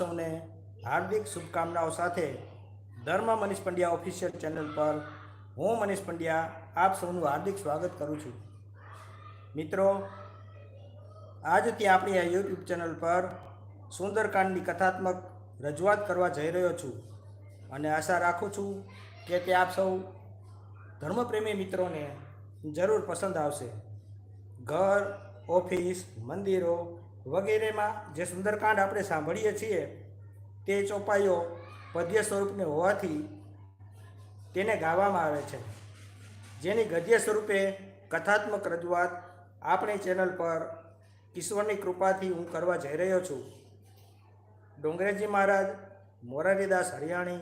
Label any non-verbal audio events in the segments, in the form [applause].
સૌને હાર્દિક શુભકામનાઓ સાથે ધર્મ મનીષ પંડ્યા ઓફિશિયલ ચેનલ પર હું મનીષ પંડ્યા આપ સૌનું હાર્દિક સ્વાગત કરું છું. મિત્રો આજથી આપણી આ યુટ્યુબ ચેનલ પર સુંદરકાંડની કથાત્મક રજૂઆત કરવા જઈ રહ્યો છું અને આશા રાખું છું કે તે આપ સૌ ધર્મપ્રેમી મિત્રોને જરૂર પસંદ આવશે. ઘર, ઓફિસ, મંદિરો વગેરેમાં જે સુંદરકાંડ આપણે સાંભળીએ છીએ, તે ચોપાઈઓ પદ્ય સ્વરૂપને હોવાથી તેને ગાવામાં આવે છે. જેની ગદ્ય સ્વરૂપે કથાત્મક રજૂઆત આપણી ચેનલ પર ઈશ્વરની કૃપાથી હું કરવા જઈ રહ્યો છું. ડોંગરેજી મહારાજ, મોરારીદાસ હરિયાણી,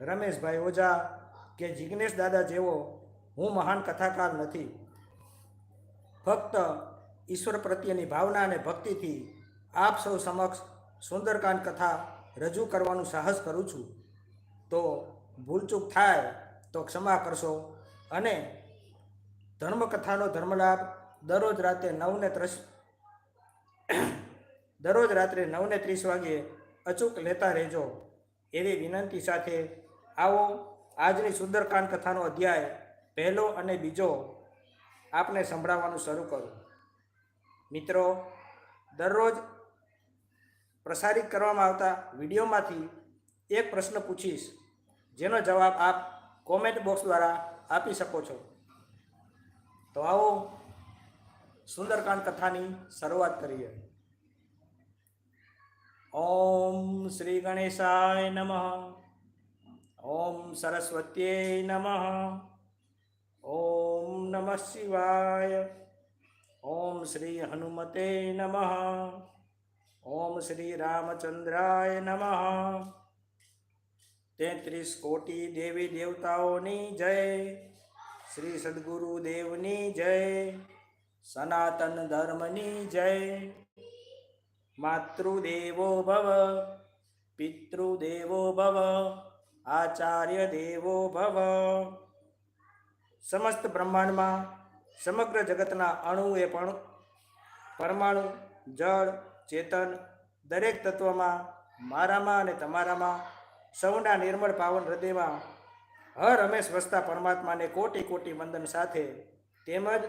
રમેશભાઈ ઓઝા કે જિગ્નેશ દાદા જેવો હું મહાન કથાકાર નથી. ફક્ત ઈશ્વર પ્રત્યેની ભાવના અને ભક્તિથી આપ સૌ સમક્ષ સુંદરકાંડ કથા રજૂ કરવાનું સાહસ કરું છું. તો ભૂલચૂક થાય તો ક્ષમા કરશો અને ધર્મકથાનો ધર્મલાભ દરરોજ રાતે નવને ત્રીસ [coughs] દરરોજ રાત્રે નવને ત્રીસ વાગ્યે અચૂક લેતા રહેજો. એવી વિનંતી સાથે આવો આજની સુંદરકાંડ કથાનો અધ્યાય પહેલો અને બીજો આપને સંભળાવવાનું શરૂ કરું. મિત્રો, દરરોજ પ્રસારિત કરવામાં આવતા વિડીયોમાંથી એક પ્રશ્ન પૂછીશ, જેનો જવાબ આપ કોમેન્ટ બોક્સ દ્વારા આપી શકો છો. તો આવો સુંદરકાંડ કથાની શરૂઆત કરીએ. ઓમ શ્રી ગણેશાય નમઃ. ઓમ સરસ્વત્યે નમઃ. ઓમ નમઃ શિવાય. ઓમ શ્રી હનુમતે નમઃ. ઓમ શ્રી રામચંદ્રાય નમઃ. તેત્રીસ કોટી દેવી દેવતાઓની જય. શ્રી સદગુરુદેવની જય. સનાતન ધર્મની જય. માતૃદેવો ભવ, પિતૃદેવો ભવ આચાર્ય દેવો ભવ. સમસ્ત બ્રહ્માંડમાં સમગ્ર જગતના અણુ એ પણ પરમાણુ, જળ, ચેતન દરેક તત્વમાં મારામાં અને તમારામાં સૌના નિર્મળ પાવન હૃદયમાં હર હંમેશ વસતા પરમાત્માને કોટી કોટી વંદન સાથે તેમજ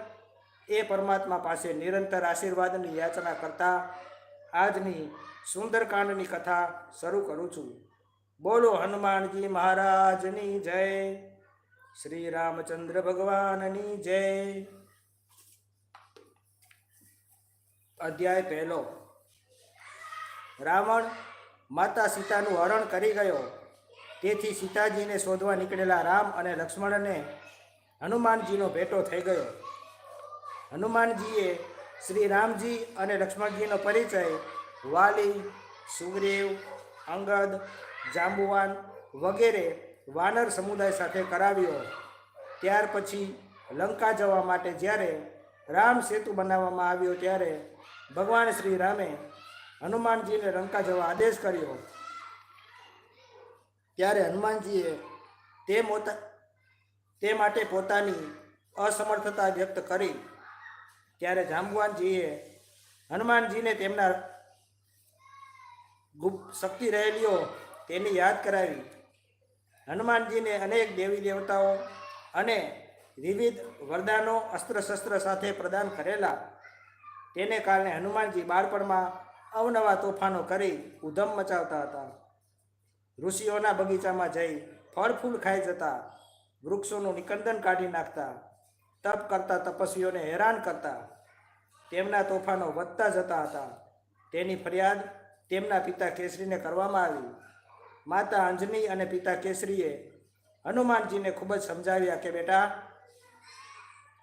એ પરમાત્મા પાસે નિરંતર આશીર્વાદની યાચના કરતા આજની સુંદરકાંડની કથા શરૂ કરું છું. બોલો હનુમાનજી મહારાજની જય. શ્રી રામચંદ્ર ભગવાનની જય. અધ્યાય પહેલો. રાવણ માતા સીતાનું હરણ કરી ગયો. તેથી સીતાજીને શોધવા નીકળેલા રામ અને લક્ષ્મણને હનુમાનજીનો ભેટો થઈ ગયો. હનુમાનજીએ શ્રી રામજી અને લક્ષ્મણજીનો પરિચય વાલી, સુગ્રીવ, અંગદ, જાંબુવાન વગેરે વાનર સમુદાય સાથે કરાવ્યો. ત્યાર પછી લંકા જવા માટે જ્યારે રામ સેતુ બનાવવામાં આવ્યો ત્યારે ભગવાન શ્રી રામે હનુમાનજીને લંકા જવા આદેશ કર્યો. ત્યારે હનુમાનજીએ તે મોતા, તે માટે પોતાની અસમર્થતા વ્યક્ત કરી. ત્યારે જાંબુવાનજીએ હનુમાનજીને તેમના ગુપ્ત શક્તિ રહેલીઓ તેની યાદ કરાવી. હનુમાનજીને અનેક દેવી દેવતાઓ અને વિવિધ વરદાનો અસ્ત્ર શસ્ત્ર સાથે પ્રદાન કરેલા. તેને કારણે હનુમાનજી બાળપણમાં અવનવા તોફાનો કરી ઉધમ મચાવતા હતા. ઋષિઓના બગીચામાં જઈ ફળ ફૂલ ખાઈ જતા, વૃક્ષોનું નિકંદન કાઢી નાખતા, તપ કરતા તપસ્વીઓને હેરાન કરતા, તેમના તોફાનો વધતા જતા હતા. તેની ફરિયાદ તેમના પિતા કેસરીને કરવામાં આવી. માતા અંજની અને પિતા કેસરીએ હનુમાનજીને ખૂબ જ સમજાવ્યા કે બેટા,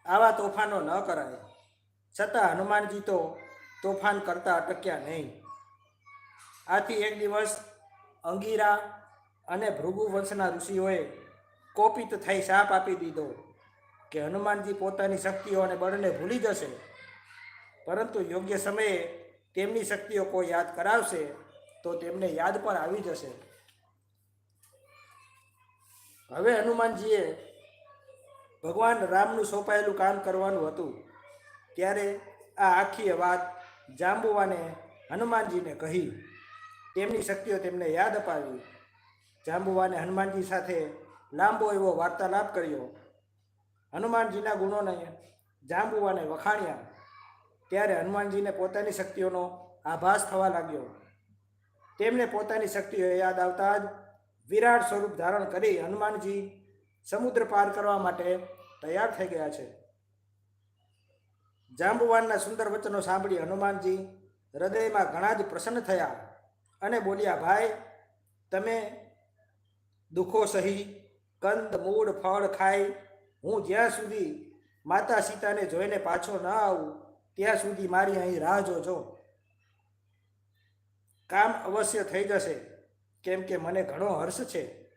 આવા તોફાનો ન કરાય. છતાં હનુમાનજી તો તોફાન કરતા અટક્યા નહીં. આથી એક દિવસ અંગીરા અને ભૃગુ વંશના ઋષિઓએ કોપિત થઈ શાપ આપી દીધો કે હનુમાનજી પોતાની શક્તિઓ અને બળને ભૂલી જશે. પરંતુ યોગ્ય સમયે તેમની શક્તિઓ કોઈ યાદ કરાવશે તો તેમને યાદ પણ આવી જશે. હવે હનુમાનજીએ ભગવાન રામનું સોંપાયેલું કામ કરવાનું હતું. ત્યારે આ આખી વાત જાંબુવાને હનુમાનજીને કહી. તેમની શક્તિઓ તેમને યાદ અપાવી. જાંબુવાને હનુમાનજી સાથે લાંબો એવો વાર્તાલાપ કર્યો. હનુમાનજીના ગુણોને જાંબુવાને વખાણ્યા. ત્યારે હનુમાનજીને પોતાની શક્તિઓનો આભાસ થવા લાગ્યો. તેમને પોતાની શક્તિઓ યાદ આવતા જ વિરાટ સ્વરૂપ ધારણ કરી હનુમાનજી સમુદ્ર પાર કરવા માટે તૈયાર થઈ ગયા છે. જાંબુવાનના સુંદર વચનો સાંભળી હનુમાનજી હૃદયમાં ઘણા જ પ્રસન્ન થયા અને બોલ્યા, ભાઈ, તમે દુઃખો સહી, કંદ, મૂળ, ફળ ખાઈ, હું જ્યાં સુધી માતા સીતાને જોઈને પાછો ન આવું, ત્યાં સુધી મારી અહીં રાહ જોજો. કામ અવશ્ય થઈ જશે. કેમ કે મને ઘણો હર્ષ છે.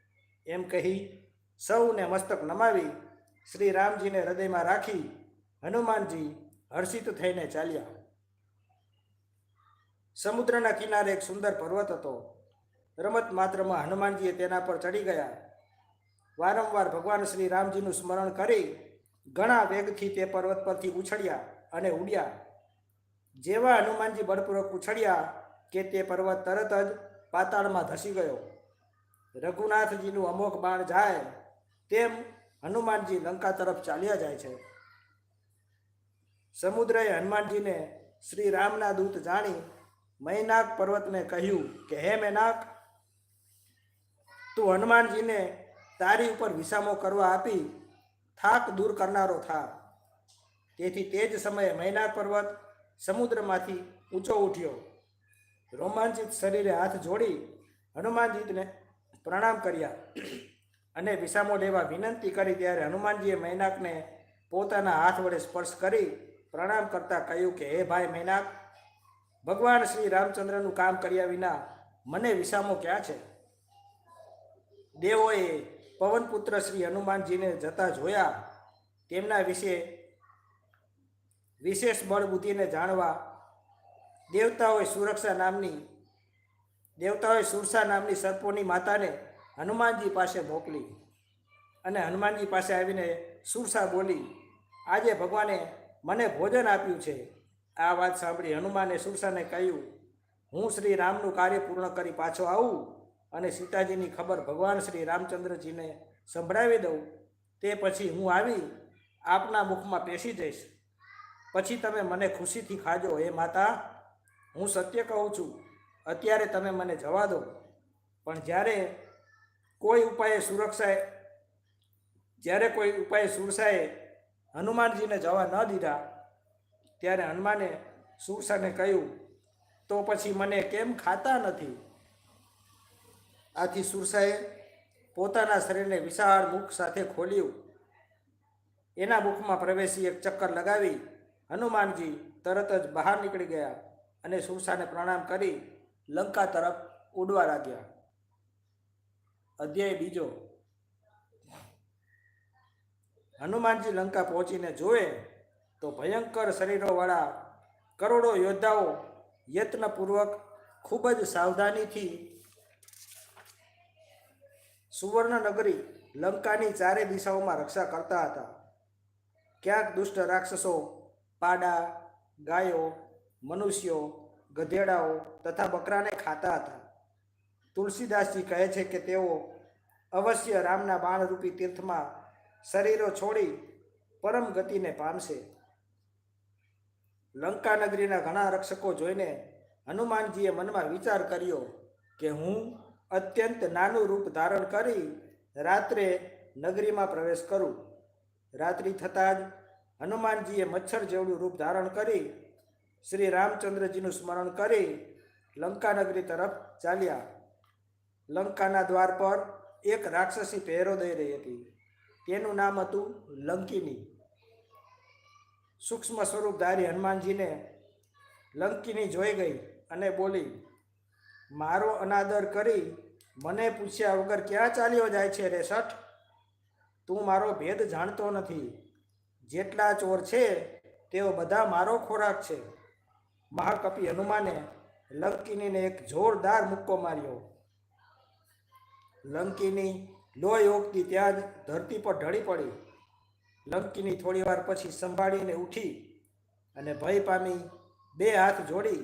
એમ કહી સૌને મસ્તક નમાવી શ્રી રામજીને હૃદયમાં રાખી હનુમાનજી હર્ષિત થઈને ચાલ્યા. સમુદ્રના કિનારે એક સુંદર પર્વત હતો. રમત માત્રમાં હનુમાનજીએ તેના પર ચડી ગયા. વારંવાર ભગવાન શ્રી રામજીનું સ્મરણ કરી ઘણા વેગથી તે પર્વત પરથી ઉછળ્યા અને ઉડ્યા. જેવા હનુમાનજી બળપૂર્વક ઉછળ્યા કે તે પર્વત તરત જ પાતાળમાં ધસી ગયો. રઘુનાથજીનું અમોઘ બાણ જાય તેમ હનુમાનજી લંકા તરફ ચાલ્યા જાય છે. સમુદ્રએ હનુમાનજીને શ્રી રામના દૂત જાણી મૈનાક પર્વતને કહ્યું કે, હે મૈનાક તું હનુમાનજીને તારી ઉપર વિસામો કરવા આપી થાક દૂર કરનારો થા. તેથી તે જ સમયે મૈનાક પર્વત સમુદ્રમાંથી ઊંચો ઉઠ્યો. રોમાંચિત શરીરે હાથ જોડી હનુમાનજીને પ્રણામ કર્યા અને વિસામો લેવા વિનંતી કરી ત્યારે હનુમાનજીએ મૈનાકને પોતાના હાથ વડે સ્પર્શ કરી પ્રણામ કરતા કહ્યું કે, હે ભાઈ મૈનાક, ભગવાન શ્રી રામચંદ્રનું કામ કર્યા વિના મને વિસામો ક્યાં છે? દેવોએ પવનપુત્ર શ્રી હનુમાનજીને જતા જોયા. તેમના વિશે વિશેષ બળ બુદ્ધિને જાણવા દેવતાઓએ સુરક્ષા નામની, દેવતાઓએ સુરસા નામની સર્પોની માતાને હનુમાનજી પાસે મોકલી અને હનુમાનજી પાસે આવીને સુરસા બોલી, આજે ભગવાને મને ભોજન આપ્યું છે. આ વાત સાંભળી હનુમાને સુરસાને કહ્યું, હું શ્રી રામનું કાર્ય પૂર્ણ કરી પાછો આવું અને સીતાજીની ખબર ભગવાન શ્રી રામચંદ્રજીને સંભળાવી દઉં. તે પછી હું આવી આપના મુખમાં પેસી જઈશ. પછી તમે મને ખુશીથી ખાજો, હે માતા. હું સત્ય કહું છું, અત્યારે તમે મને જવા દો. પણ જ્યારે કોઈ ઉપાયે સુરક્ષાએ, જ્યારે કોઈ ઉપાયે સુરસાએ હનુમાનજીને જવા ન દીધા, ત્યારે હનુમાને સુરસાને કહ્યું, તો પછી મને કેમ ખાતા નથી? આથી સુરસાએ પોતાના શરીરને વિશાળ મુખ સાથે ખોલ્યું. એના મુખમાં પ્રવેશી એક ચક્કર લગાવી હનુમાનજી તરત જ બહાર નીકળી ગયા. અને સુરસાને પ્રણામ કરી લંકા તરફ ઉડવા લાગ્યા. અધ્યાય બીજો. હનુમાનજી લંકા પહોંચીને જોવે તો ભયંકર શરીરોવાળા કરોડો યોદ્ધાઓ યત્નપૂર્વક ખૂબ જ સાવધાનીથી સુવર્ણનગરી લંકાની ચારે દિશાઓમાં રક્ષા કરતા હતા. ક્યાંક દુષ્ટ રાક્ષસો, પાડા, ગાયો મનુષ્યો, ગધેડાઓ તથા બકરાને ખાતા હતા. તુલસીદાસજી કહે છે કે તેઓ અવશ્ય રામના બાણરૂપી તીર્થમાં શરીરો છોડી પરમ ગતિને પામશે. લંકા નગરીના ઘણા રક્ષકો જોઈને હનુમાનજીએ મનમાં વિચાર કર્યો કે હું અત્યંત નાનું રૂપ ધારણ કરી રાત્રે નગરીમાં પ્રવેશ કરું. રાત્રિ થતાં જ હનુમાનજીએ મચ્છર જેવડું રૂપ ધારણ કરી શ્રી રામચંદ્રજીનું સ્મરણ કરી લંકાનગરી તરફ ચાલ્યા. લંકાના દ્વાર પર એક રાક્ષસી પહેરો દઈ રહી હતી. તેનું નામ હતું લંકિની. સૂક્ષ્મ સ્વરૂપધારી હનુમાનજીને લંકિની જોઈ ગઈ અને બોલી, મારો અનાદર કરી મને પૂછ્યા વગર ક્યાં ચાલ્યો જાય છે રે સઠ તું મારો ભેદ જાણતો નથી. જેટલા ચોર છે, તેઓ બધા મારો ખોરાક છે. મહાકપિ હનુમાને લંકિનીને એક જોરદાર મુક્કો માર્યો. લંકિની લોહી ઓગતી ત્યાં જ ધરતી પર ઢળી પડી. લંકિની થોડી વાર પછી સંભાળીને ઉઠી અને ભય પામી બે હાથ જોડી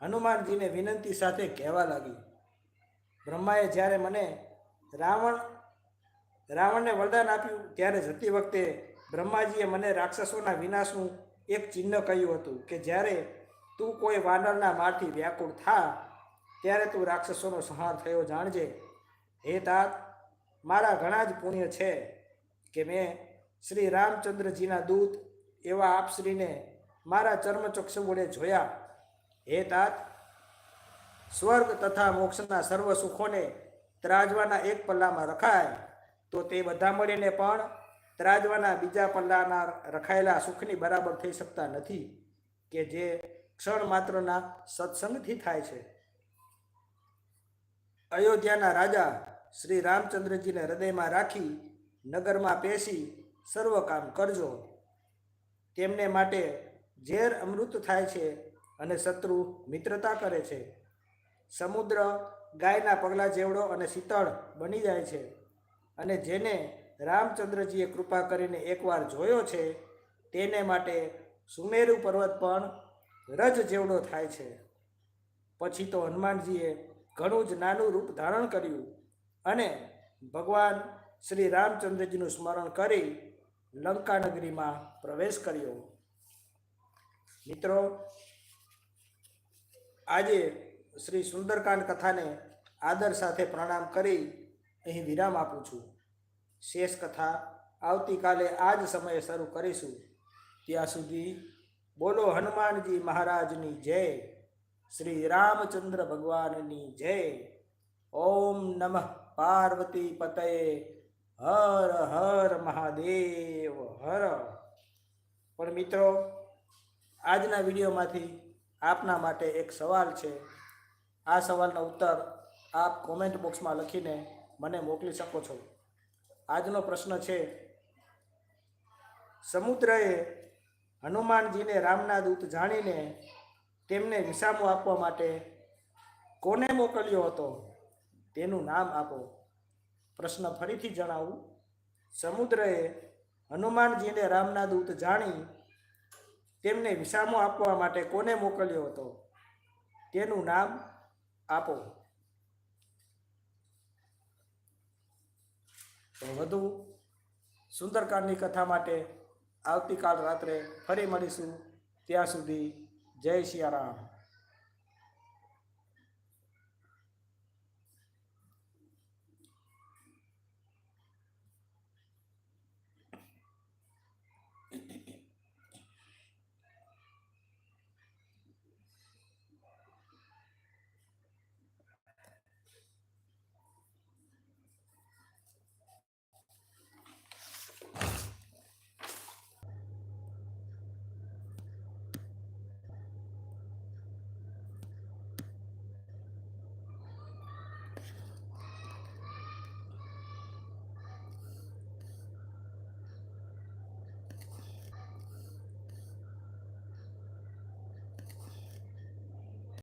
હનુમાનજીને વિનંતી સાથે કહેવા લાગી, બ્રહ્માએ જ્યારે મને રાવણ, રાવણને વરદાન આપ્યું ત્યારે જતી વખતે બ્રહ્માજીએ મને રાક્ષસોના વિનાશનું એક ચિહ્ન કહ્યું હતું કે જ્યારે તું કોઈ વાનરના મારથી વ્યાકુળ થા, ત્યારે તું રાક્ષસોનો સંહાર થયો જાણજે. હે તાત, મારા ઘણા જ પુણ્ય છે કે મેં શ્રી રામચંદ્રજીના દૂત એવા આપશ્રીને મારા ચર્મચક્ષુ વડે જોયા. હે તાત, સ્વર્ગ તથા મોક્ષના સર્વ સુખોને ત્રાજવાના એક પલ્લામાં રખાય, તો તે બધા મળીને પણ ત્રાજવાના બીજા પલ્લાના રખાયેલા સુખની બરાબર થઈ શકતા નથી કે જે ક્ષણ માત્રના સત્સંગથી થાય છે. અયોધ્યાના રાજા શ્રી રામચંદ્રજીને હૃદયમાં રાખી નગરમાં પેશી સર્વ કામ કરજો. તેમને માટે ઝેર અમૃત થાય છે અને શત્રુ મિત્રતા કરે છે. સમુદ્ર ગાયના પગલા જેવડો અને શીતળ બની જાય છે અને જેને રામચંદ્રજીએ કૃપા કરીને એકવાર જોયો છે, તેને માટે સુમેરુ પર્વત પણ રજ જેવડો થાય છે. પછી તો હનુમાનજીએ ઘણું જ નાનું રૂપ ધારણ કર્યું અને ભગવાન શ્રી રામચંદ્રજીનું સ્મરણ કરી લંકા નગરીમાં પ્રવેશ કર્યો. મિત્રો, આજે શ્રી સુંદરકાંડ કથાને આદર સાથે પ્રણામ કરી અહીં વિરામ આપું છું. શેષ કથા આવતીકાલે આ જ સમયે શરૂ કરીશું. ત્યાં સુધી બોલો હનુમાનજી મહારાજની જય. શ્રી રામચંદ્ર ભગવાનની જય. ઓમ નમઃ પાર્વતી પતયે. હર હર મહાદેવ હર. પણ મિત્રો, આજના વિડીયોમાંથી આપના માટે એક સવાલ છે. આ સવાલનો ઉત્તર આપ કોમેન્ટ બોક્સમાં લખીને મને મોકલી શકો છો. આજનો પ્રશ્ન છે, સમુદ્રએ હનુમાનજીને રામના દૂત જાણીને તેમને વિસામો આપવા માટે કોને મોકલ્યો હતો? તેનું નામ આપો. પ્રશ્ન ફરીથી જણાવું. સમુદ્રએ હનુમાનજીને રામના દૂત જાણી તેમને વિસામો આપવા માટે કોને મોકલ્યો હતો? તેનું નામ આપો. તો વધુ સુંદરકાંડની કથા માટે આવતીકાલ રાત્રે ફરી મળીશું. ત્યાં સુધી જય સિયારામ